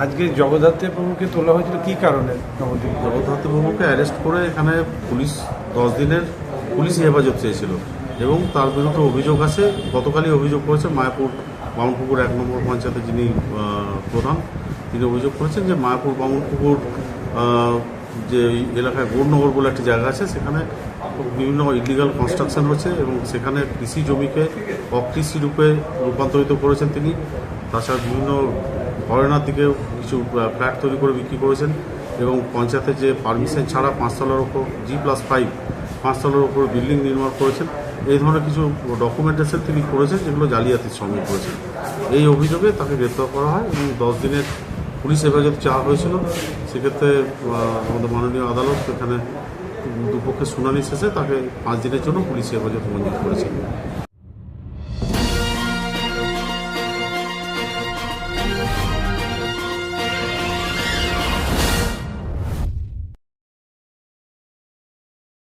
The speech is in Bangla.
আজকে জগদ্ধাত্রী প্রভুকে তোলা হয়েছিল কি কারণে? নবদ্বীপ জগদ্ধাত্রী বাবুকে অ্যারেস্ট করে এখানে পুলিশ দশ দিনের পুলিশ হেফাজত চেয়েছিল এবং তার বিরুদ্ধে অভিযোগ আছে। গতকালই অভিযোগ করেছে মায়াপুর বামনপুকুর এক নম্বর পঞ্চায়েতের যিনি প্রধান, তিনি অভিযোগ করেছেন যে মায়াপুর বামনপুকুর যে এলাকায় গৌরনগর বলে একটি জায়গা আছে, সেখানে বিভিন্ন ইলিগাল কনস্ট্রাকশন হচ্ছে এবং সেখানে কৃষি জমিকে অকৃষি রূপে রূপান্তরিত করেছেন তিনি। তাছাড়া বিভিন্ন ফরেনার দিকে কিছু ফ্ল্যাট তৈরি করে বিক্রি করেছেন এবং পঞ্চায়েতের যে পারমিশন ছাড়া পাঁচতলার ওপর জি প্লাস ফাইভ পাঁচতলার ওপর বিল্ডিং নির্মাণ করেছেন। এই ধরনের কিছু ডকুমেন্টেশন তিনি করেছেন যেগুলো জালিয়াতির সঙ্গে করেছেন। এই অভিযোগে তাকে গ্রেপ্তার করা হয় এবং দশ দিনের পুলিশ হেফাজত চাওয়া হয়েছিল। সেক্ষেত্রে আমাদের মাননীয় আদালত এখানে দুপক্ষের শুনানি শেষে তাকে পাঁচ দিনের জন্য পুলিশ হেফাজত মঞ্জুর করেছে।